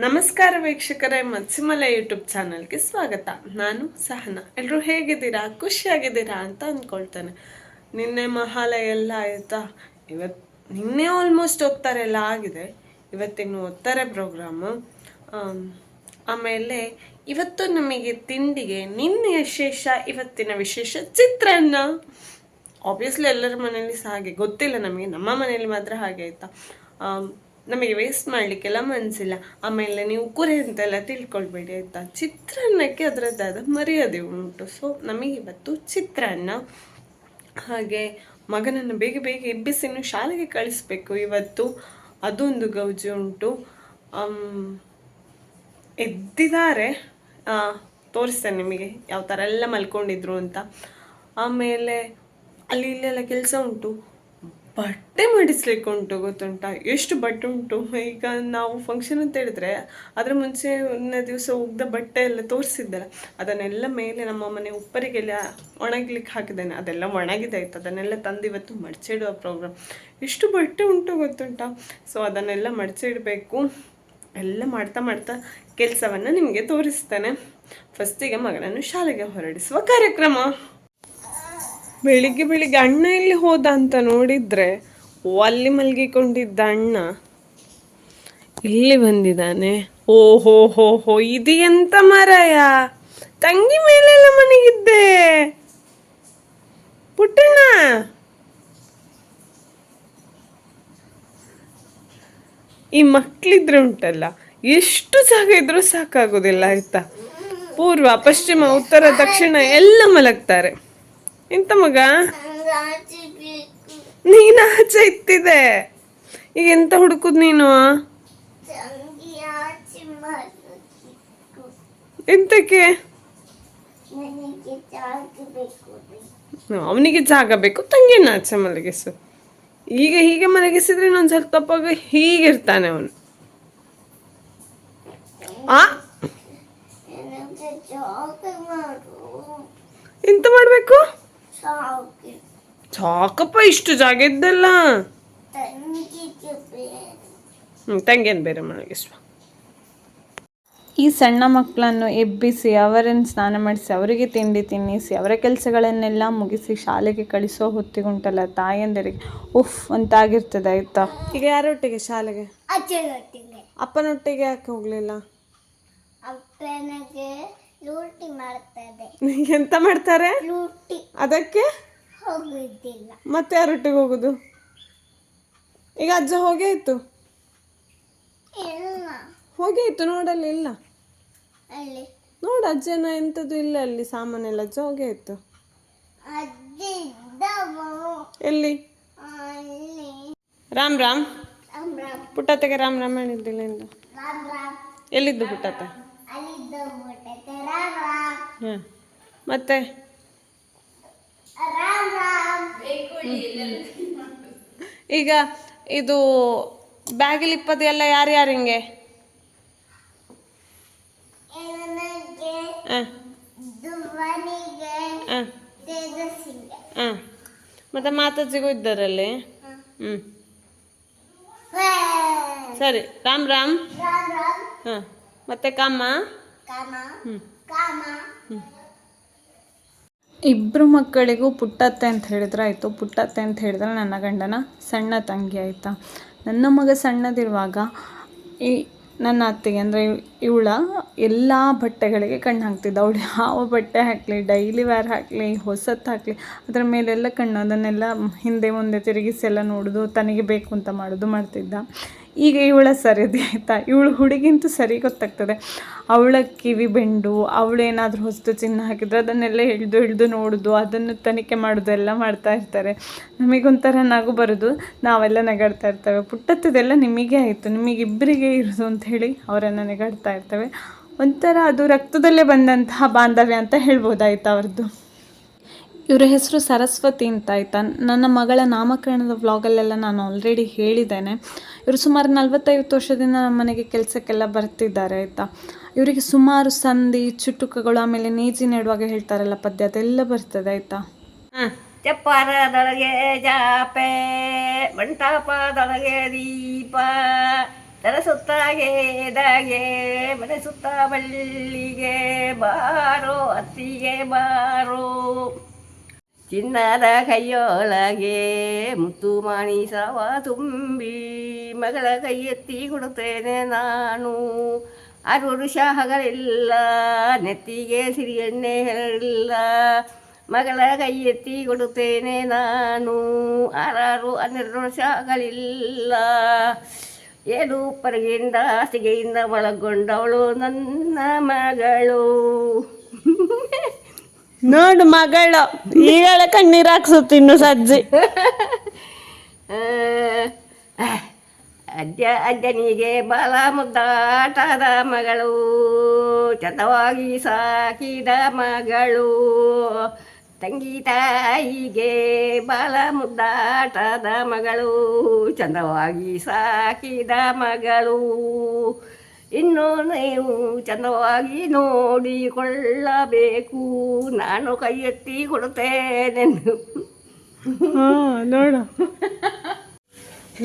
ನಮಸ್ಕಾರ ವೀಕ್ಷಕರೇ ಮತ್ಸಿಮಲ ಯೂಟ್ಯೂಬ್ ಚಾನಲ್ಗೆ ಸ್ವಾಗತ. ನಾನು ಸಹನ. ಎಲ್ಲರೂ ಹೇಗಿದ್ದೀರಾ? ಖುಷಿಯಾಗಿದ್ದೀರಾ ಅಂತ ಅಂದ್ಕೊಳ್ತೇನೆ. ನಿನ್ನೆ ಮಹಾಲಯ ಎಲ್ಲ ಆಯ್ತಾ? ಇವತ್ತು ನಿನ್ನೆ ಆಲ್ಮೋಸ್ಟ್ ಹೋಗ್ತಾರೆ ಎಲ್ಲ ಆಗಿದೆ. ಇವತ್ತಿನ್ನು ಓದ್ತಾರೆ ಪ್ರೋಗ್ರಾಮು ಆಮೇಲೆ ಇವತ್ತು ನಮಗೆ ತಿಂಡಿಗೆ ನಿನ್ನೆ ವಿಶೇಷ, ಇವತ್ತಿನ ವಿಶೇಷ ಚಿತ್ರಾನ್ನ. ಆಬ್ವಿಯಸ್ಲಿ ಎಲ್ಲರ ಮನೇಲಿ ಸಹ ಹಾಗೆ ಗೊತ್ತಿಲ್ಲ ನಮಗೆ. ನಮ್ಮ ಮನೇಲಿ ಮಾತ್ರ ಹಾಗೆ ಆಯ್ತಾ? ನಮಗೆ ವೇಸ್ಟ್ ಮಾಡಲಿಕ್ಕೆಲ್ಲ ಮನಸ್ಸಿಲ್ಲ ಆಮೇಲೆ ನೀವು ಕುರೆ ಅಂತೆಲ್ಲ ತಿಳ್ಕೊಳ್ಬೇಡಿ ಆಯಿತಾ? ಚಿತ್ರಾನ್ನಕ್ಕೆ ಅದರದ್ದಾದ ಮರ್ಯಾದೆ ಉಂಟು. ಸೊ ನಮಗೆ ಇವತ್ತು ಚಿತ್ರಾನ್ನ, ಹಾಗೆ ಮಗನನ್ನು ಬೇಗ ಬೇಗ ಎಬ್ಬಿಸಿನ್ನು ಶಾಲೆಗೆ ಕಳಿಸ್ಬೇಕು ಇವತ್ತು. ಅದೊಂದು ಗೌಜಿ ಉಂಟು. ಎದ್ದಿದ್ದಾರೆ. ತೋರಿಸ್ತೇನೆ ನಿಮಗೆ ಯಾವ ಥರ ಎಲ್ಲ ಮಲ್ಕೊಂಡಿದ್ರು ಅಂತ. ಆಮೇಲೆ ಅಲ್ಲಿ ಇಲ್ಲೆಲ್ಲ ಕೆಲಸ ಉಂಟು. ಬಟ್ಟೆ ಮಾಡಿಸ್ಲಿಕ್ಕೆ ಉಂಟು ಗೊತ್ತುಂಟಾ? ಎಷ್ಟು ಬಟ್ಟೆ ಉಂಟು? ಈಗ ನಾವು ಫಂಕ್ಷನ್ ಅಂತ ಹೇಳಿದ್ರೆ ಅದರ ಮುಂಚೆ ಒಂದನೇ ದಿವಸ ಉಗ್ದ ಬಟ್ಟೆ ಎಲ್ಲ ತೋರಿಸಿದ್ದಲ್ಲ ಅದನ್ನೆಲ್ಲ ಮೇಲೆ ನಮ್ಮ ಮನೆ ಉಪ್ಪರಿಗೆಲ್ಲ ಒಣಗ್ಲಿಕ್ಕೆ ಹಾಕಿದ್ದೇನೆ. ಅದೆಲ್ಲ ಒಣಗಿದೆ ಆಯ್ತು. ಅದನ್ನೆಲ್ಲ ತಂದು ಇವತ್ತು ಮಡಚಿಡುವ ಪ್ರೋಗ್ರಾಮ್ ಎಷ್ಟು ಬಟ್ಟೆ ಉಂಟು ಗೊತ್ತುಂಟಾ? ಸೊ ಅದನ್ನೆಲ್ಲ ಮಡಚಿಡಬೇಕು. ಎಲ್ಲ ಮಾಡ್ತಾ ಮಾಡ್ತಾ ಕೆಲಸವನ್ನು ನಿಮಗೆ ತೋರಿಸ್ತೇನೆ. ಫಸ್ಟಿಗೆ ಮಗನನ್ನು ಶಾಲೆಗೆ ಹೊರಡಿಸುವ ಕಾರ್ಯಕ್ರಮ. ಬೆಳಿಗ್ಗೆ ಬೆಳಿಗ್ಗೆ ಅಣ್ಣ ಎಲ್ಲಿ ಹೋದ ಅಂತ ನೋಡಿದ್ರೆ ಅಲ್ಲಿ ಮಲಗಿಕೊಂಡಿದ್ದ ಅಣ್ಣ. ಇಲ್ಲಿ ಬಂದಿದ್ದಾನೆ. ಓ, ಹೋ ಹೋ ಹೋ, ಇದು ಎಂತ ಮರಯ? ತಂಗಿ ಮೇಲೆಲ್ಲ ಮನೆಗಿದ್ದೆ ಪುಟ್ಟಣ್ಣ. ಈ ಮಕ್ಕಳಿದ್ರೆ ಉಂಟಲ್ಲ, ಎಷ್ಟು ಜಾಗ ಇದ್ರೂ ಸಾಕಾಗೋದಿಲ್ಲ, ಆಯ್ತಾ? ಪೂರ್ವ, ಪಶ್ಚಿಮ, ಉತ್ತರ, ದಕ್ಷಿಣ ಎಲ್ಲ ಮಲಗ್ತಾರೆ. ಎಂತ ಮಗ? ನೀನು ಆಚೆ ಇತ್ತಿದೆ ಈಗ ಎಂತ ಹುಡುಕುದ್ ನೀನು? ಎಂತಕ್ಕೆ? ಅವನಿಗೆ ಜಾಗ ಬೇಕು ತಂಗಿನ ಆಚೆ ಮಲಗಿಸು. ಈಗ ಹೀಗೆ ಮಲಗಿಸಿದ್ರೆ ಇನ್ನೊಂದು ಸ್ವಲ್ಪ ತಪ್ಪಾಗ ಹೀಗಿರ್ತಾನೆ ಅವನು. ಆ? ಎಂತ ಮಾಡ್ಬೇಕು? ಸಾಕಪ್ಪ ಇಷ್ಟು ಜಾಗ ಇದ್ದಲ್ಲ. ಹ್ಮ್ ತಂಗಿಯನ್ನು ಬೇರೆ ಮಲಗಿಸುವ ಈ ಸಣ್ಣ ಮಕ್ಕಳನ್ನು ಎಬ್ಬಿಸಿ ಅವರನ್ನು ಸ್ನಾನ ಮಾಡಿಸಿ ಅವರಿಗೆ ತಿಂಡಿ ತಿನ್ನಿಸಿ ಅವರ ಕೆಲಸಗಳನ್ನೆಲ್ಲ ಮುಗಿಸಿ ಶಾಲೆಗೆ ಕಳಿಸೋ ಹೊತ್ತಿಗುಂಟಲ್ಲ ತಾಯಂದಿರಿಗೆ. ಉಫ್ ಅಂತಾಗಿರ್ತದೆ ಆಯ್ತಾ? ಈಗ ಯಾರೊಟ್ಟಿಗೆ ಶಾಲೆಗೆ? ಅಪ್ಪನೊಟ್ಟಿಗೆ ಯಾಕೆ ಹೋಗ್ಲಿಲ್ಲ? ಅಪ್ಪನಿಗೆ ಲೂಟಿ ಮಾಡ್ತದೆ ಎಂತ ಮಾಡ್ತಾರೆ? ಲೂಟಿ ಅದಕ್ಕೆ? ಹೋಗುದಿಲ್ಲ. ಮತ್ತೆ ಯಾರೊಟ್ಟಿಗೆ ಹೋಗುದು? ಈಗ ಅಜ್ಜ ಹೋಗೇ ಇತ್ತು? ಇಲ್ಲ. ಹೋಗೇ ಇತ್ತು ನೋಡಲ್ಲಿ ಇಲ್ಲ. ಅಲ್ಲಿ. ನೋಡು ಅಜ್ಜನ ಎಂಥದ್ದು ಇಲ್ಲ ಅಲ್ಲಿ ಸಾಮಾನೆಲ್ಲ ಅಜ್ಜ ಹೋಗೇ ಇತ್ತು. ಅಜ್ಜ ಇದ್ದವು ಎಲ್ಲಿ? ಅಲ್ಲಿ ರಾಮ್ ರಾಮ್. ರಾಮ್ ರಾಮ್. ಪುಟ್ಟತ್ತೆಗೆ ರಾಮ್ ರಾಮ್ ಹೇಳಿದ್ದಿಲ್ಲ ಎಂದು. ರಾಮ್ ರಾಮ್. ಎಲ್ಲಿದ್ದು ಪುಟ್ಟತ್ತೆ? ಅಲ್ಲಿದ್ದ ಮುಟ್ಟತೆ ರಾಮ್ ರಾಮ್. ಹಾಂ. ಮತ್ತೆ? ಈಗ ಇದು ಬ್ಯಾಗಿಲ್ ಇಪ್ಪತ್ತು ಎಲ್ಲ ಯಾರ್ಯಾರು ಹಿಂಗೆ? ಮತ್ತೆ ಮಾತಾಜಿಗೂ ಇದ್ದಾರಲ್ಲಿ? ಹ್ಞೂ ಸರಿ ರಾಮ್ ರಾಮ್. ರಾಮ್ ರಾಮ್. ಹಾಂ. ಮತ್ತೆ ಕಮ್ಮ ಕಾಮ. ಹ್ಞೂ ಕಾಮ. ಇಬ್ಬರು ಮಕ್ಕಳಿಗೂ ಪುಟ್ಟತ್ತೆ ಅಂತ ಹೇಳಿದ್ರೆ ಆಯಿತು. ಪುಟ್ಟತ್ತೆ ಅಂತ ಹೇಳಿದ್ರೆ ನನ್ನ ಗಂಡನ ಸಣ್ಣ ತಂಗಿ ಆಯಿತಾ. ನನ್ನ ಮಗ ಸಣ್ಣದಿರುವಾಗ ಈ ನನ್ನ ಅತ್ತೆಗೆ ಅಂದರೆ ಇವಳ ಎಲ್ಲ ಬಟ್ಟೆಗಳಿಗೆ ಕಣ್ಣು ಹಾಕ್ತಿದ್ದ. ಅವಳು ಯಾವ ಬಟ್ಟೆ ಹಾಕಲಿ ಡೈಲಿ ವೇರ್ ಹಾಕಲಿ ಹೊಸತ್ತು ಹಾಕಲಿ, ಅದರ ಮೇಲೆಲ್ಲ ಕಣ್ಣು ಅದನ್ನೆಲ್ಲ ಹಿಂದೆ ಮುಂದೆ ತಿರುಗಿಸಿ ಎಲ್ಲ ನೋಡೋದು, ತನಗೆ ಬೇಕು ಅಂತ ಮಾಡೋದು ಮಾಡ್ತಿದ್ದ. ಈಗ ಇವಳ ಸರಿದೆ ಆಯಿತಾ ಇವಳು ಹುಡುಗಿಂತೂ ಸರಿ ಗೊತ್ತಾಗ್ತದೆ. ಅವಳ ಕಿವಿ ಬೆಂಡು, ಅವಳೇನಾದರೂ ಹೊಸದು ಚಿನ್ನ ಹಾಕಿದ್ರೆ ಅದನ್ನೆಲ್ಲ ಹಿಡಿದು ಹಿಡಿದು ನೋಡೋದು, ಅದನ್ನು ತನಿಖೆ ಮಾಡೋದು, ಎಲ್ಲ ಮಾಡ್ತಾ ಇರ್ತಾರೆ. ನಮಗೊಂಥರ ನಗು ಬರೋದು, ನಾವೆಲ್ಲ ನಗಾಡ್ತಾ ಇರ್ತೇವೆ. ಪುಟ್ಟತ್ತದೆಲ್ಲ ನಿಮಗೆ ಆಯಿತು, ನಿಮಗಿಬ್ಬರಿಗೆ ಇರೋದು ಅಂತ ಹೇಳಿ ಅವರನ್ನು ನಗಾಡ್ತಾ ಇರ್ತೇವೆ. ಒಂಥರ ಅದು ರಕ್ತದಲ್ಲೇ ಬಂದಂತಹ ಬಾಂಧವ್ಯ ಅಂತ ಹೇಳ್ಬೋದಾಯ್ತು ಅವ್ರದ್ದು. ಇವರ ಹೆಸರು ಸರಸ್ವತಿ ಅಂತ ಆಯ್ತಾ? ನನ್ನ ಮಗಳ ನಾಮಕರಣದ ವ್ಲಾಗಲ್ಲೆಲ್ಲ ನಾನು ಆಲ್ರೆಡಿ ಹೇಳಿದ್ದೇನೆ. ಇವರು ಸುಮಾರು ನಲವತ್ತೈವತ್ತು ವರ್ಷದಿಂದ ನಮ್ಮ ಮನೆಗೆ ಕೆಲಸಕ್ಕೆಲ್ಲ ಬರ್ತಿದ್ದಾರೆ ಆಯಿತಾ? ಇವರಿಗೆ ಸುಮಾರು ಸಂಧಿ, ಚುಟುಕಗಳು, ಆಮೇಲೆ ನೀಜಿ ನೆಡುವಾಗ ಹೇಳ್ತಾರಲ್ಲ ಪದ್ಯ, ಅದೆಲ್ಲ ಬರ್ತದೆ ಆಯಿತಾ? ಚಪ್ಪರದೊಳಗೆ ಜಾಪೆ, ಮಂಟಪದೊಳಗೆ ದೀಪ, ತಲೆ ಸುತ್ತಾಗೆ ದಾಗೆ ಮನೆ ಸುತ್ತ ಬಳ್ಳಿಗೆ ಬಾರೋ, ಅತ್ತಿಗೆ ಬಾರೋ. ಚಿನ್ನದ ಕೈಯೊಳಗೆ ಮುತ್ತು ಮಾಣಿಸವ ತುಂಬಿ ಮಗಳ ಕೈ ಎತ್ತಿ ಕೊಡುತ್ತೇನೆ ನಾನು. ಆರು ವರುಷ ಹಗಲಿಲ್ಲ ನೆತ್ತಿಗೆ ಸಿರಿ ಎಣ್ಣೆ ಇಲ್ಲ ಮಗಳ ಕೈ ಎತ್ತಿ ಕೊಡುತ್ತೇನೆ ನಾನು. ಆರಾರು ಹನ್ನೆರಡು ವರ್ಷ ಏನು ಪರಗೆಯಿಂದ ಹಾಸಿಗೆಯಿಂದ ಒಳಗೊಂಡವಳು ನನ್ನ ಮಗಳು. ನೋಡು ಮಗಳ ಈಗಳ ಕಣ್ಣೀರ್ ಹಾಕ್ಸುತ್ತೆ ಇನ್ನು ಸಜ್ಜಿ. ಅಜ್ಜ ಅಜ್ಜನಿಗೆ ಬಾಲ ಮುದ್ದಾಟದ ಮಗಳು ಚತವಾಗಿ ಸಾಕಿದ ಮಗಳು. ತಂಗಿ ತಾಯಿಗೆ ಬಾಲ ಮುದ್ದಾಟದ ಮಗಳು, ಚಂದವಾಗಿ ಸಾಕಿದ ಮಗಳು. ಇನ್ನು ನೀವು ಚಂದವಾಗಿ ನೋಡಿಕೊಳ್ಳಬೇಕು. ನಾನು ಕೈ ಎತ್ತಿ ಕೊಡುತ್ತೇನೆ ಹಾ ನೋಡು.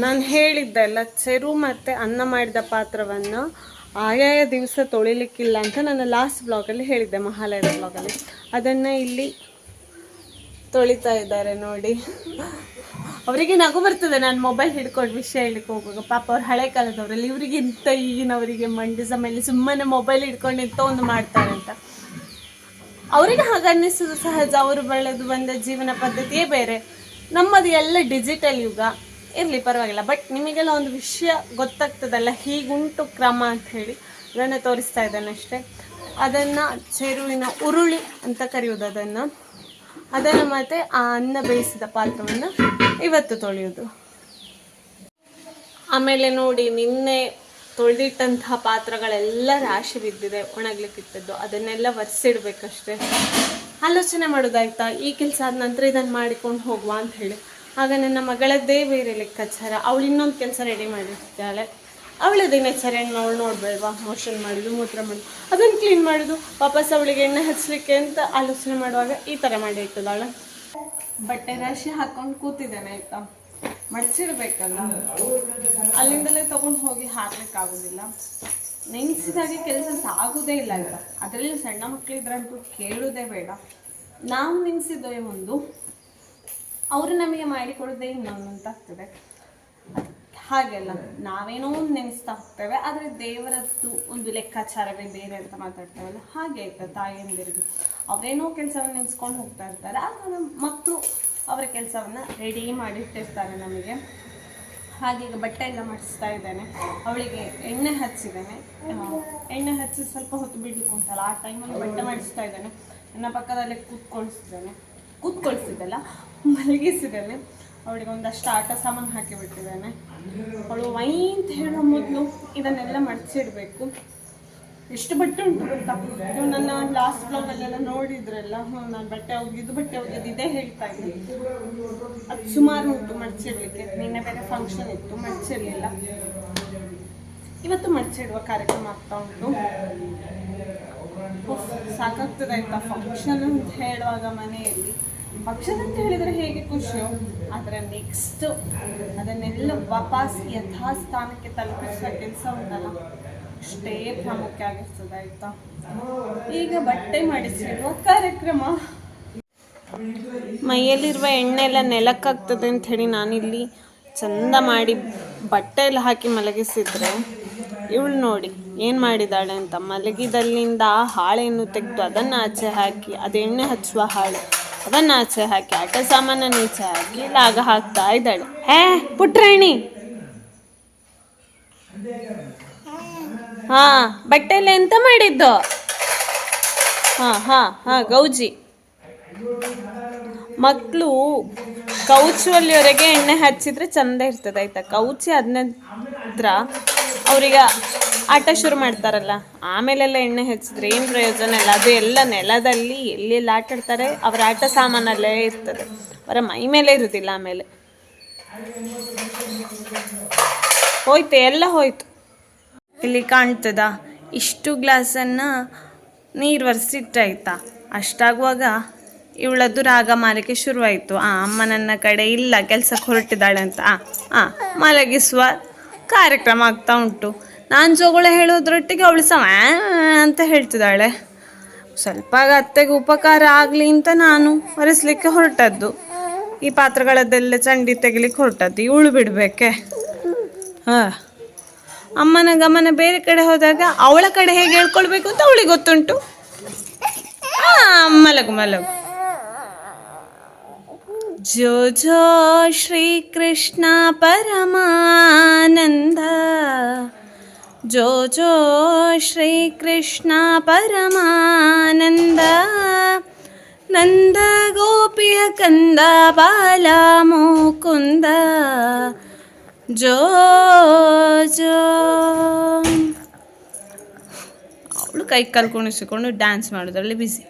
ನಾನು ಹೇಳಿದ್ದೆಲ್ಲ ಚೆರು ಮತ್ತು ಅನ್ನ ಮಾಡಿದ ಪಾತ್ರವನ್ನು ಆಯಾಯ ದಿವಸ ತೊಳಿಲಿಕ್ಕಿಲ್ಲ ಅಂತ ನಾನು ಲಾಸ್ಟ್ ಬ್ಲಾಗಲ್ಲಿ ಹೇಳಿದ್ದೆ ಮಹಾಲಯದ ಬ್ಲಾಗಲ್ಲಿ ಅದನ್ನು ಇಲ್ಲಿ ತೊಳಿತಾ ಇದ್ದಾರೆ ನೋಡಿ. ಅವರಿಗೆ ನಗು ಬರ್ತದೆ, ನಾನು ಮೊಬೈಲ್ ಹಿಡ್ಕೊಂಡು ವಿಷಯ ಹೇಳಿಕ್ಕೆ ಹೋಗುವಾಗ. ಪಾಪ ಅವ್ರು ಹಳೆ ಕಾಲದವರಲ್ಲಿ ಇವರಿಗಿಂತ ಈಗಿನವರಿಗೆ ಮಂಡಿಸ ಮೇಲೆ ಸುಮ್ಮನೆ ಮೊಬೈಲ್ ಹಿಡ್ಕೊಂಡು ಎಂತ ಒಂದು ಮಾಡ್ತಾರೆ ಅಂತ. ಅವರಿಗೆ ಹಾಗನ್ನಿಸೋದು ಸಹಜ, ಅವರು ಬೆಳೆದು ಬಂದ ಜೀವನ ಪದ್ಧತಿಯೇ ಬೇರೆ. ನಮ್ಮದು ಎಲ್ಲ ಡಿಜಿಟಲ್ ಯುಗ. ಇರಲಿ, ಪರವಾಗಿಲ್ಲ. ಬಟ್ ನಿಮಗೆಲ್ಲ ಒಂದು ವಿಷಯ ಗೊತ್ತಾಗ್ತದಲ್ಲ, ಹೀಗುಂಟು ಕ್ರಮ ಅಂತ ಹೇಳಿ. ಅದನ್ನು ತೋರಿಸ್ತಾ ಇದ್ದಾನೆ ಅಷ್ಟೇ. ಅದನ್ನು ಚೆರುವಿನ ಉರುಳಿ ಅಂತ ಕರೆಯುವುದು ಅದನ್ನು. ಅದನ್ನು ಮತ್ತೆ ಆ ಅನ್ನ ಬೇಯಿಸಿದ ಪಾತ್ರವನ್ನು ಇವತ್ತು ತೊಳೆಯೋದು. ಆಮೇಲೆ ನೋಡಿ, ನಿನ್ನೆ ತೊಳೆದಿಟ್ಟಂತಹ ಪಾತ್ರಗಳೆಲ್ಲ ರಾಶಿ ಬಿದ್ದಿದೆ ಒಣಗ್ಲಿಕ್ಕಿತ್ತದ್ದು ಅದನ್ನೆಲ್ಲ ಒರೆಸಿಡ್ಬೇಕಷ್ಟೇ. ಆಲೋಚನೆ ಮಾಡೋದಾಯ್ತಾ? ಈ ಕೆಲಸ ಆದ ನಂತರ ಇದನ್ನು ಮಾಡಿಕೊಂಡು ಹೋಗುವ ಅಂತ ಹೇಳಿ. ಆಗ ನನ್ನ ಮಗಳದ್ದೇ ಬೇರೆ ಲೆಕ್ಕಾಚಾರ. ಅವಳು ಇನ್ನೊಂದು ಕೆಲಸ ರೆಡಿ ಮಾಡಿರ್ತಾಳೆ. ಅವಳ ದಿನಚರಿಯನ್ನು ಅವಳು ನೋಡ್ಬೇಡ್ವಾ? ಮೋಷನ್ ಮಾಡೋದು, ಮೂತ್ರ ಮಾಡೋದು. ಅದನ್ನು ಕ್ಲೀನ್ ಮಾಡೋದು. ವಾಪಸ್ ಅವಳಿಗೆ ಎಣ್ಣೆ ಹಚ್ಚಲಿಕ್ಕೆ ಅಂತ ಆಲೋಚನೆ ಮಾಡುವಾಗ ಈ ಥರ ಮಾಡಿ ಇಟ್ಟದಾಳೆ ಬಟ್ಟೆ ರಾಶಿ ಹಾಕೊಂಡು ಕೂತಿದ್ದೇನೆ ಆಯ್ತಾ? ಮಡಚಿರ್ಬೇಕಲ್ಲ ಅಲ್ಲಿಂದಲೇ ತಗೊಂಡು ಹೋಗಿ ಹಾಕ್ಲಿಕ್ಕಾಗೋದಿಲ್ಲ. ನೆನೆಸಿದಾಗೆ ಕೆಲಸ ಸಾಗೋದೇ ಇಲ್ಲ ಆಯ್ತಾ? ಅದರಲ್ಲಿ ಸಣ್ಣ ಮಕ್ಕಳಿದ್ರಂತೂ ಕೇಳೋದೇ ಬೇಡ. ನಾವು ನೆನೆಸಿದ್ದೇವೆ ಒಂದು. ಅವರು ನಮಗೆ ಮಾಡಿಕೊಡೋದೇ ಇನ್ನೊಂದು ಅಂತ ಆಗ್ತದೆ. ಹಾಗೆಲ್ಲ. ನಾವೇನೋ ಒಂದು ನೆನೆಸ್ತಾ ಹೋಗ್ತೇವೆ ಆದರೆ ದೇವರದ್ದು ಒಂದು ಲೆಕ್ಕಾಚಾರವೇ ಬೇರೆ ಅಂತ ಮಾತಾಡ್ತೇವಲ್ಲ ಹಾಗೆ ಆಯ್ತಾ ತಾಯಿಯಂದಿರಿಗೆ ಅವರೇನೋ ಕೆಲಸವನ್ನು ನೆನೆಸ್ಕೊಂಡು ಹೋಗ್ತಾ ಇರ್ತಾರೆ ಆಗ ನಮ್ಮ ಮಕ್ಕಳು ಅವರ ಕೆಲಸವನ್ನು ರೆಡಿ ಮಾಡಿಟ್ಟಿರ್ತಾರೆ ನಮಗೆ. ಹಾಗೆ ಈಗ ಬಟ್ಟೆ ಎಲ್ಲ ಮಡಿಸ್ತಾ ಇದ್ದೇನೆ. ಅವಳಿಗೆ ಎಣ್ಣೆ ಹಚ್ಚಿದ್ದೇನೆ. ಎಣ್ಣೆ ಹಚ್ಚಿ ಸ್ವಲ್ಪ ಹೊತ್ತು ಬಿಡ್ಲಿಕ್ಕೆ ಉಂಟಲ್ಲ ಆ ಟೈಮಲ್ಲಿ ಬಟ್ಟೆ ಮಡಿಸ್ತಾ ಇದ್ದೇನೆ. ನನ್ನ ಪಕ್ಕದಲ್ಲೇ ಕೂತ್ಕೊಳಿಸಿದ್ದೇನೆ ಕೂತ್ಕೊಳಿಸಿದ್ದಲ್ಲ ಮಲಗಿಸಿದ್ದೇನೆ. ಅವಳಿಗೆ ಒಂದಷ್ಟು ಆಟ ಸಾಮಾನು ಹಾಕಿ ಬಿಟ್ಟಿದ್ದೇನೆ. ಅವಳು ವೈ ಅಂತ ಹೇಳೋ ಮೊದಲು ಇದನ್ನೆಲ್ಲ ಮಡಚಿಡ್ಬೇಕು ಎಷ್ಟು ಬಟ್ಟೆ ಉಂಟು ಗೊತ್ತಾ? ನನ್ನ ಲಾಸ್ಟ್ ಬ್ಲಾಗಲ್ಲೆಲ್ಲ ನೋಡಿದ್ರಲ್ಲ ನಾನು ಬಟ್ಟೆ ಇದು ಬಟ್ಟೆ ಹೋಗಿದ್ದು ಇದೇ ಹೇಳ್ತಾ ಇದ್ದೆ. ಅದು ಸುಮಾರು ಉಂಟು ಮಡಚಿಡ್ಲಿಕ್ಕೆ ನಿನ್ನೆ ಬೇರೆ ಫಂಕ್ಷನ್ ಇತ್ತು ಮಡಿಸಿರ್ಲಿಲ್ಲ ಇವತ್ತು ಮಡಚಿಡುವ ಕಾರ್ಯಕ್ರಮ ಆಗ್ತಾ ಉಂಟು. ಸಾಕಾಗ್ತದೆ ಆಯ್ತಾ? ಫಂಕ್ಷನ್ ಅಂತ ಹೇಳುವಾಗ ಮನೆಯಲ್ಲಿ. ಫಂಕ್ಷನ್ ಅಂತ ಹೇಳಿದ್ರೆ ಹೇಗೆ ಖುಷಿಯೋ, ಆದರೆ ನೆಕ್ಸ್ಟ್ ಅದನ್ನೆಲ್ಲ ವಾಪಸ್ ಯಥಾಸ್ಥಾನಕ್ಕೆ ತಲುಪಿಸುವ ಕೆಲಸ ಉಂಟಲ್ಲ ಅಷ್ಟೇ ಪ್ರಾಮುಖ್ಯ ಆಗಿರ್ತದೆ, ಆಯ್ತಾ? ಈಗ ಬಟ್ಟೆ ಮಾಡಿಸಿರುವ ಕಾರ್ಯಕ್ರಮ. ಮೈಯಲ್ಲಿರುವ ಎಣ್ಣೆ ಎಲ್ಲ ನೆಲಕ್ಕಾಗ್ತದೆ ಅಂತ ಹೇಳಿ ನಾನಿಲ್ಲಿ ಚಂದ ಮಾಡಿ ಬಟ್ಟೆ ಎಲ್ಲ ಹಾಕಿ ಮಲಗಿಸಿದ್ರೆ, ಇವಳು ನೋಡಿ ಏನು ಮಾಡಿದಾಳೆ ಅಂತ. ಮಲಗಿದಲ್ಲಿಂದ ಆ ಹಾಳೆಯನ್ನು ತೆಗೆದು ಅದನ್ನು ಆಚೆ ಹಾಕಿ ಅದು ಎಣ್ಣೆ ಹಚ್ಚುವ ಹಾಳೆ. ಅದನ್ನು ಆಚೆ ಹಾಕಿ ಆಟ ಸಾಮಾನನ್ನು ಈಚೆ ಹಾಕಿ ಲಾಗ ಹಾಕ್ತಾ ಇದ್ದಾಳೆ. ಹೇ, ಪುಟ್ರಾಣಿ! ಹಾ ಬಟ್ಟೆಲ್ಲ ಎಂತ ಮಾಡಿದ್ದು? ಹಾ ಹಾ ಹಾ, ಗೌಜಿ. ಮಕ್ಕಳು ಕೌಚುವಲ್ಲಿವರೆಗೆ ಎಣ್ಣೆ ಹಚ್ಚಿದ್ರೆ ಚಂದ ಇರ್ತದೆ, ಆಯ್ತಾ? ಕೌಚಿ ಆದ ನಂತರ ಅವ್ರಿಗೆ ಆಟ ಶುರು ಮಾಡ್ತಾರಲ್ಲ, ಆಮೇಲೆಲ್ಲ ಎಣ್ಣೆ ಹಚ್ಚಿದ್ರೆ ಏನು ಪ್ರಯೋಜನ ಇಲ್ಲ ಅದು ಎಲ್ಲ ನೆಲದಲ್ಲಿ ಎಲ್ಲೆಲ್ಲಿ ಆಟ ಆಡ್ತಾರೆ, ಅವರ ಆಟ ಸಾಮಾನಲ್ಲೇ ಇರ್ತದೆ. ಅವರ ಮೈ ಮೇಲೆ ಇರುವುದಿಲ್ಲ ಆಮೇಲೆ. ಹೋಯ್ತು, ಎಲ್ಲ ಹೋಯ್ತು. ಇಲ್ಲಿ ಕಾಣ್ತದ, ಇಷ್ಟು ಗ್ಲಾಸನ್ನು ನೀರು ಒರೆಸಿಟ್ಟಾಯ್ತಾ ಅಷ್ಟಾಗುವಾಗ ಇವಳದ್ದು ರಾಗ ಮಾಲಿಕೆ ಶುರುವಾಯಿತು. ಆ ಅಮ್ಮ ನನ್ನ ಕಡೆ ಇಲ್ಲ, ಕೆಲಸಕ್ಕೆ ಹೊರಟಿದ್ದಾಳೆ ಅಂತ. ಆ, ಮಲಗಿಸುವ ಕಾರ್ಯಕ್ರಮ ಆಗ್ತಾ ಉಂಟು. ನಾನು ಜೋಗುಳ ಹೇಳೋದ್ರೊಟ್ಟಿಗೆ ಅವಳು ಸಮ ಅಂತ ಹೇಳ್ತಿದ್ದಾಳೆ. ಸ್ವಲ್ಪ ಅತ್ತೆಗೆ ಉಪಕಾರ ಆಗಲಿ ಅಂತ ನಾನು ಒರೆಸ್ಲಿಕ್ಕೆ ಹೊರಟದ್ದು. ಈ ಪಾತ್ರಗಳದ್ದೆಲ್ಲ ಚಂಡಿ ತೆಗಿಲಿಕ್ಕೆ ಹೊರಟದ್ದು. ಇವಳು ಬಿಡಬೇಕೆ? ಹಾಂ. ಅಮ್ಮನ ಗಮನ ಬೇರೆ ಕಡೆ ಹೋದಾಗ ಅವಳ ಕಡೆ ಹೇಗೆ ಹೇಳ್ಕೊಳ್ಬೇಕು ಅಂತ ಅವಳಿಗೆ ಗೊತ್ತುಂಟು. ಆ, ಮಲಗು ಮಲಗು. ಜೋ ಜೋ ಶ್ರೀ ಕೃಷ್ಣ ಪರಮಾನಂದ. ಜೋ ಜೋ ಶ್ರೀ ಕೃಷ್ಣ ಪರಮಾನಂದ, ನಂದ ಗೋಪಿಯ ಕಂದ ಬಾಲ ಮುಕುಂದ. ಜೋ ಜೋ. ಅವಳು ಕೈ ಕಾಲು ಕುಣಿಸಿಕೊಂಡು ಡ್ಯಾನ್ಸ್ ಮಾಡೋದ್ರಲ್ಲಿ ಬಿಸಿ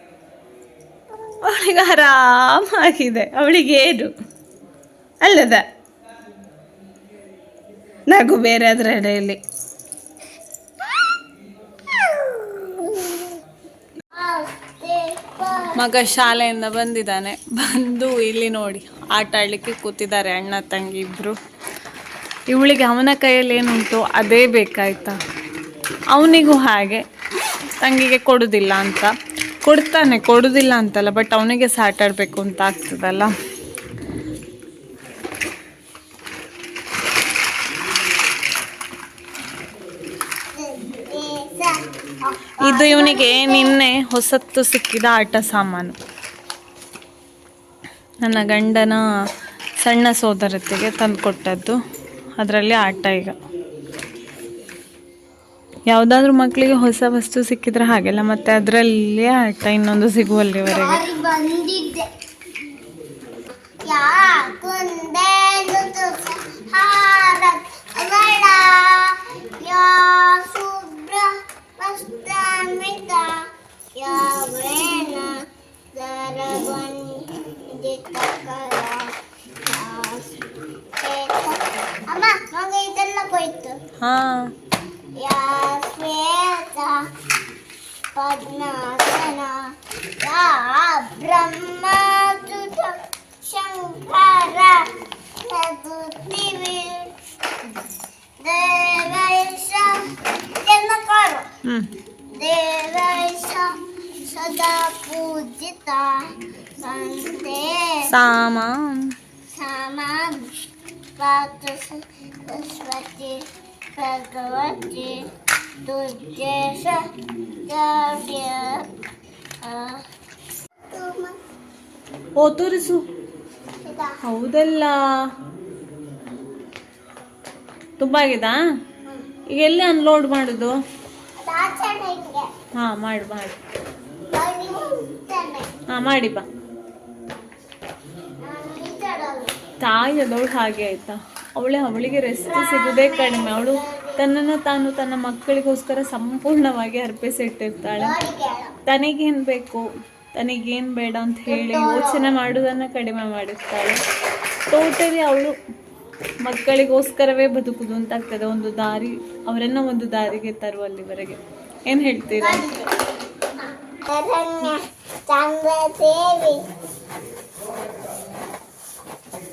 ಅವಳಿಗೆ ಆರಾಮಾಗಿದೆ. ಅವಳಿಗೆ ಏನು ಅಲ್ಲದ? ನಗು ಬೇರೆ ಅದರ ಎಡೆಯಲ್ಲಿ ಮಗ ಶಾಲೆಯಿಂದ ಬಂದಿದ್ದಾನೆ. ಬಂದು ಇಲ್ಲಿ ನೋಡಿ, ಆಟ ಆಡಲಿಕ್ಕೆ ಕೂತಿದ್ದಾರೆ ಅಣ್ಣ, ತಂಗಿ ಇಬ್ಬರು ಇವಳಿಗೆ ಅವನ ಕೈಯಲ್ಲಿ ಏನುಂಟು ಅದೇ ಬೇಕಾಯ್ತಾ? ಅವನಿಗೂ ಹಾಗೆ. ತಂಗಿಗೆ ಕೊಡುದಿಲ್ಲ ಅಂತ. ಕೊಡ್ತಾನೆ, ಕೊಡುದಿಲ್ಲ ಅಂತಲ್ಲ ಬಟ್ ಅವನಿಗೆ ಸಹ ಆಟಾಡಬೇಕು ಅಂತ ಆಗ್ತದಲ್ಲ ಇದು ಇವನಿಗೆ ನಿನ್ನೆ ಹೊಸತ್ತು ಸಿಕ್ಕಿದ ಆಟ ಸಾಮಾನು. ನನ್ನ ಗಂಡನ ಸಣ್ಣ ಸೋದರತೆಗೆ ತಂದುಕೊಟ್ಟದ್ದು. ಅದರಲ್ಲಿ ಆಟ ಈಗ. ಯಾವುದಾದ್ರೂ ಮಕ್ಕಳಿಗೆ ಹೊಸ ವಸ್ತು ಸಿಕ್ಕಿದ್ರೆ ಹಾಗೆಲ್ಲ, ಮತ್ತೆ ಅದರಲ್ಲಿ ಆಟ ಇನ್ನೊಂದು ಸಿಗುವಲ್ಲಿವರೆಗೆ. ಅವಳ ಯಾ ಶುಭ್ರ ವಸ್ತ್ರಾನ್ವಿತ ಯಾವೇನ ದರವಂದಿತ ಕರ ಅಮ್ಮ ಮಗ ಇದೆಲ್ಲ ಹೋಯ್ತು ಹಾಂ ಯಾ ಶ್ವೇತ ಪದ್ಮಾಸನ ಯಾ ಬ್ರಹ್ಮಸುತ ಶಂಕರ ಸದುತಿವಿ ಸದಾ ಪೂಜಿತ ಸಂತೆ ಸಾಮಾನ್. ಸಮಾನ್ ಪಾತು ಸರಸ್ವತಿ ಭಗವತಿ ದ್ರವ್ಯ ಓ, ತೋರಿಸು. ಹೌದಲ್ಲ. ತುಂಬ ಆಗಿದಾ? ಈಗ ಎಲ್ಲಿ ಅನ್ಲೋಡ್ ಮಾಡೋದು? ಹಾಂ ಮಾಡಿ ಮಾಡಿ. ಹಾ ಮಾಡಿ ಬಾ. ತಾಯಿ ಅದವಳು ಹಾಗೆ ಆಯ್ತಾ? ಅವಳೆ ಅವಳಿಗೆ ರೆಸ್ಟ್ ಸಿಗೋದೇ ಕಡಿಮೆ. ಅವಳು ತನ್ನನ್ನು ತಾನು ತನ್ನ ಮಕ್ಕಳಿಗೋಸ್ಕರ ಸಂಪೂರ್ಣವಾಗಿ ಅರ್ಪಿಸಿಟ್ಟಿರ್ತಾಳೆ. ತನಗೇನು ಬೇಕು? ತನಗೇನು ಬೇಡ ಅಂತ ಹೇಳಿ ಯೋಚನೆ ಮಾಡೋದನ್ನು ಕಡಿಮೆ ಮಾಡಿರ್ತಾಳೆ. ಟೋಟಲಿ ಅವಳು ಮಕ್ಕಳಿಗೋಸ್ಕರವೇ ಬದುಕುದು ಅಂತ ಆಗ್ತದೆ ಒಂದು ದಾರಿ ಅವರನ್ನ ಒಂದು ದಾರಿಗೆ ತರುವಲ್ಲಿವರೆಗೆ ಏನು ಹೇಳ್ತೀರಾ?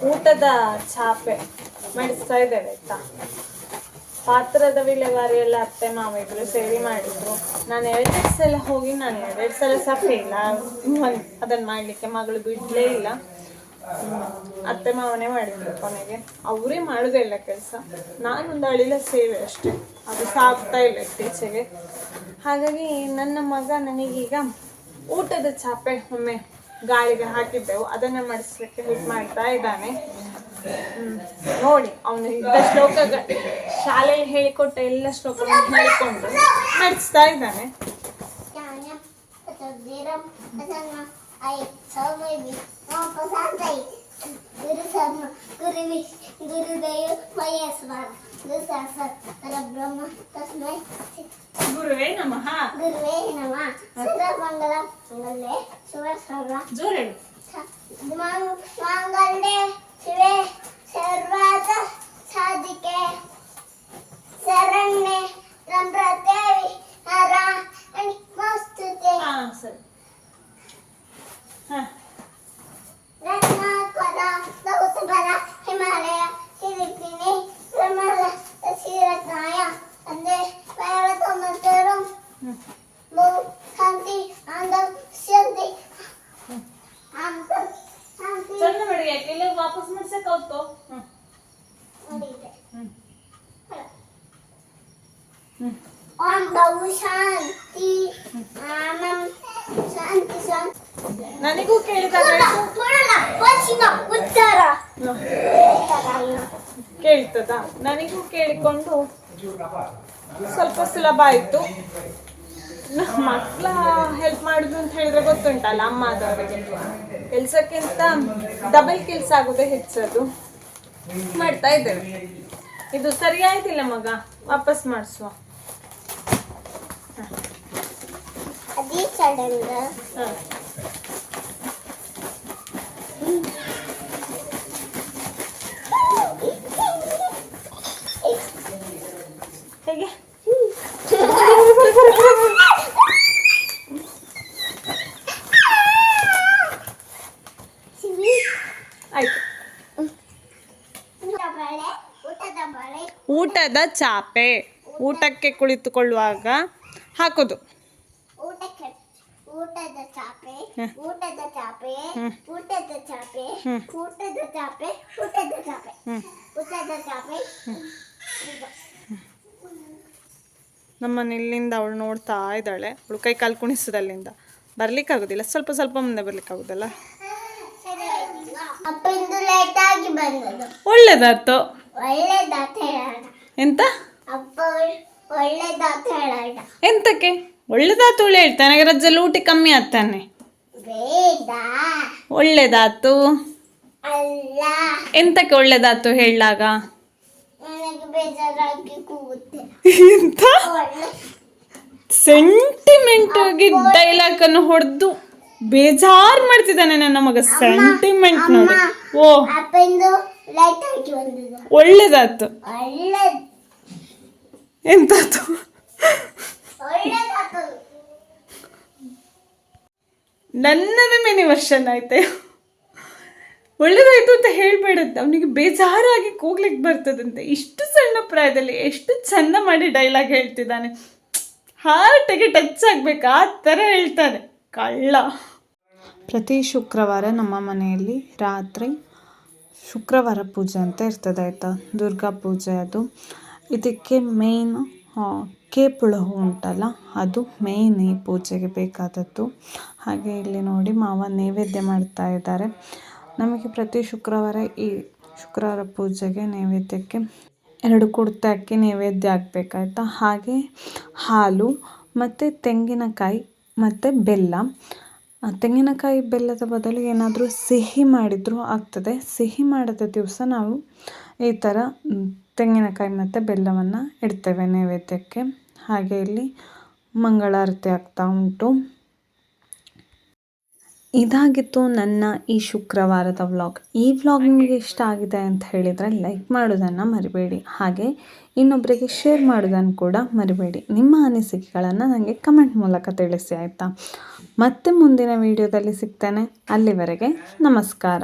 ಊಟದ ಚಾಪೆ ಮಾಡಿಸ್ತಾ ಇದ್ದೇವೆ ಆಯ್ತಾ? ಪಾತ್ರದ ವಿಲೇವಾರಿ ಎಲ್ಲ ಅತ್ತೆ ಮಾವ ಇದ್ರು ಸೇರಿ ಮಾಡಿದ್ರು. ನಾನು ಎರಡು ಸಲ ಹೋಗಿ ನಾನು ಎರಡು ಸಲ ಸಹ ಫೇಲ್ ಅದನ್ನ ಮಾಡ್ಲಿಕ್ಕೆ ಮಗಳು ಬಿಡ್ಲೇ ಇಲ್ಲ. ಅತ್ತೆ ಮಾವನೇ ಮಾಡಿದ್ರು ಕೊನೆಗೆ. ಅವರೇ ಮಾಡೋದೇ ಇಲ್ಲ ಕೆಲಸ. ನಾನೊಂದು ಅಳಿಲ ಸೇವೆ ಅಷ್ಟೇ. ಅದು ಸಾಕ್ತಾ ಇಲ್ಲ ಇತ್ತೀಚೆಗೆ. ಹಾಗಾಗಿ ನನ್ನ ಮಗ ನನಗೀಗ ಊಟದ ಚಾಪೆ ಒಮ್ಮೆ ಗಾಳಿಗೆ ಹಾಕಿದ್ದೆವು. ಅದನ್ನ ಮಾಡಿಸ್ಲಿಕ್ಕೆ ಹೆಲ್ಪ್ ಮಾಡ್ತಾ ಇದ್ದಾನೆ. ನೋಡಿ, ಅವನು ಇದ್ದ ಶ್ಲೋಕ ಶಾಲೆಯಲ್ಲಿ ಹೇಳಿಕೊಟ್ಟ ಎಲ್ಲ ಶ್ಲೋಕಗಳನ್ನು ಹೇಳಿಕೊಂಡು ನಡೆಸ್ತಾ ಇದ್ದಾನೆ. ಜ್ಞಾನ ತದ್ದಿರಂ ಅದನ್ನ ಐ ಸೌಮೈವಿ ನಾವು ಪಸಾಂತೈ ಗುರು ಸಮ ಗುರುವಿ ಗುರುದೇವ ಮಯಸ್ವರ ಗುರು ಸಾಕ್ಷಾತ್ ಪರಬ್ರಹ್ಮ ತಸ್ಮೈ ಗುರುವೇ ನಮಃ ಗುರುವೇ ನಮಃ ಸರ್ವಮಂಗಲ ಮಂಗಲೇ ಶುಭ ಸರ್ವ ಜೋರ್ ಹೇಳು ಮಂಗಲ್ಯ ಶಿವೆ ಸರ್ವಾದ ಸಾಧಿಕೆ ಶರಣ್ಯೆ ನಮ್ರದೇವಿ ನಾರಾಯಣಿ ಕೇಳ್ತದ? ನನಗೂ ಕೇಳಿಕೊಂಡು ಸ್ವಲ್ಪ ಸುಲಭ ಆಯಿತು. ಮಕ್ಕಳ ಹೆಲ್ಪ್ ಮಾಡುದು ಅಂತ ಹೇಳಿದ್ರೆ ಗೊತ್ತುಂಟಲ್ಲ ಅಮ್ಮ ಆದವರಿಗೆ ಕೆಲ್ಸಕ್ಕಿಂತ ಡಬಲ್ ಕೆಲಸ ಆಗೋದೇ ಹೆಚ್ಚದು ಮಾಡ್ತಾ ಇದ್ದೇವೆ. ಇದು ಸರಿ ಆಯ್ತಿಲ್ಲ ಮಗ? ವಾಪಸ್ ಮಾಡಿಸುವ. ಹ. ಹೇಗೆ ಆಯ್ತು. ಊಟದ ಚಾಪೆ. ಊಟಕ್ಕೆ ಕುಳಿತುಕೊಳ್ಳುವಾಗ ಹಾಕೋದು. ಊಟಕ್ಕೆ ಊಟದ ಚಾಪೆ ಊಟದ ಚಾಪೆ ಊಟದ ಚಾಪೆ ಊಟದ ಚಾಪೆ ಊಟದ ಚಾಪೆ. ಊಟದ ಚಾಪೆ. ನಮ್ಮನ್ನ ಇಲ್ಲಿಂದ ಅವಳು ನೋಡ್ತಾ ಇದ್ದಾಳೆ. ಅವಳು ಕೈ ಕಾಲು ಕುಣಿಸೋದಲ್ಲಿಂದ. ಅಲ್ಲಿಂದ ಬರ್ಲಿಕ್ಕಾಗೋದಿಲ್ಲ. ಸ್ವಲ್ಪ ಸ್ವಲ್ಪ ಮುಂದೆ ಬರ್ಲಿಕ್ಕಾಗೋದಲ್ಲ? ಅಪ್ಪ ಇಂದು ಲೇಟ್ ಆಗಿ ಬಂದದು ಒಳ್ಳೇದಾಯ್ತು. ಎಂತ? ಎಂತಕ್ಕೆ? ಒಳ್ಳೇದಾತು ಒಳ್ಳೆ ಹೇಳ್ತಾನೆ. ರಜಲ್ಲಿ ಊಟ ಕಮ್ಮಿ ಆಗ್ತಾನೆ. ಒಳ್ಳೇದಾತು ಎಂತಕ್ಕೆ ಒಳ್ಳೇದಾತು ಹೇಳಾಗ ಬೇಜಾರಾಗಿ ಕೂಗುತ್ತೆ. ಸೆಂಟಿಮೆಂಟ್ ಆಗಿ ಡೈಲಾಗ್ ಅನ್ನು ಹೊಡೆದು ಬೇಜಾರ್ ಮಾಡ್ತಿದ್ದಾನೆ ನನ್ನ ಮಗ. ಸೆಂಟಿಮೆಂಟ್ ನೋಡಿ. ಓ. ಲೈಟ್ ಆಗಿ ಬಂದದು. ಒಳ್ಳೇದಾತು ಒಳ್ಳೆ ಎಂತಾತು ಒಳ್ಳೇದಾತು ನನ್ನದ ಮಿನಿ ವರ್ಷನ್ ಆಯ್ತೆ? ಒಳ್ಳೇದಾಯ್ತು ಅಂತ ಹೇಳ್ಬೇಡಂತೆ. ಅವನಿಗೆ ಬೇಜಾರಾಗಿ ಕೂಗ್ಲಿಕ್ಕೆ ಬರ್ತದಂತೆ. ಇಷ್ಟು ಸಣ್ಣ ಪ್ರಾಯದಲ್ಲಿ ಎಷ್ಟು ಚಂದ ಮಾಡಿ ಡೈಲಾಗ್ ಹೇಳ್ತಿದ್ದಾನೆ. ಹಾರ್ಟಿಗೆ ಟಚ್ ಆಗ್ಬೇಕು, ಆ ಥರ ಹೇಳ್ತಾನೆ. ಕಳ್ಳ. ಪ್ರತಿ ಶುಕ್ರವಾರ ನಮ್ಮ ಮನೆಯಲ್ಲಿ ರಾತ್ರಿ ಶುಕ್ರವಾರ ಪೂಜೆ ಅಂತ ಇರ್ತದೆ, ಆಯಿತಾ? ದುರ್ಗಾ ಪೂಜೆ ಅದು. ಇದಕ್ಕೆ ಮೇಯ್ನು ಕೇಪುಳ ಹೂ ಉಂಟಲ್ಲ, ಅದು ಮೇಯ್ನ್ ಈ ಪೂಜೆಗೆ ಬೇಕಾದದ್ದು. ಹಾಗೆ ಇಲ್ಲಿ ನೋಡಿ ಮಾವ ನೈವೇದ್ಯ ಮಾಡ್ತಾ ಇದ್ದಾರೆ. ನಮಗೆ ಪ್ರತಿ ಶುಕ್ರವಾರ ಈ ಶುಕ್ರವಾರ ಪೂಜೆಗೆ ನೈವೇದ್ಯಕ್ಕೆ ಎರಡು ಕುಡ್ತೆ ನೈವೇದ್ಯ ಹಾಕ್ಬೇಕಾಯ್ತಾ? ಹಾಗೆ ಹಾಲು, ಮತ್ತು ತೆಂಗಿನಕಾಯಿ, ಮತ್ತು ಬೆಲ್ಲ. ತೆಂಗಿನಕಾಯಿ ಬೆಲ್ಲದ ಬದಲು ಏನಾದರೂ ಸಿಹಿ ಮಾಡಿದರೂ ಆಗ್ತದೆ. ಸಿಹಿ ಮಾಡಿದ ದಿವಸ ನಾವು ಈ ಥರ ತೆಂಗಿನಕಾಯಿ ಮತ್ತು ಬೆಲ್ಲವನ್ನು ಇಡ್ತೇವೆ ನೈವೇದ್ಯಕ್ಕೆ. ಹಾಗೆ ಇಲ್ಲಿ ಮಂಗಳಾರತಿ ಆಗ್ತಾ ಉಂಟು. ಇದಾಗಿತ್ತು ನನ್ನ ಈ ಶುಕ್ರವಾರದ ವ್ಲಾಗ್. ಈ ವ್ಲಾಗ್ ನಿಮಗೆ ಇಷ್ಟ ಆಗಿದೆ ಅಂತ ಹೇಳಿದರೆ ಲೈಕ್ ಮಾಡೋದನ್ನು ಮರಿಬೇಡಿ. ಹಾಗೆ ಇನ್ನೊಬ್ಬರಿಗೆ ಶೇರ್ ಮಾಡೋದನ್ನು ಕೂಡ ಮರಿಬೇಡಿ. ನಿಮ್ಮ ಅನಿಸಿಕೆಗಳನ್ನು ನನಗೆ ಕಮೆಂಟ್ ಮೂಲಕ ತಿಳಿಸಿ ಆಯಿತಾ? ಮತ್ತೆ ಮುಂದಿನ ವಿಡಿಯೋದಲ್ಲಿ ಸಿಗ್ತೇನೆ. ಅಲ್ಲಿವರೆಗೆ ನಮಸ್ಕಾರ.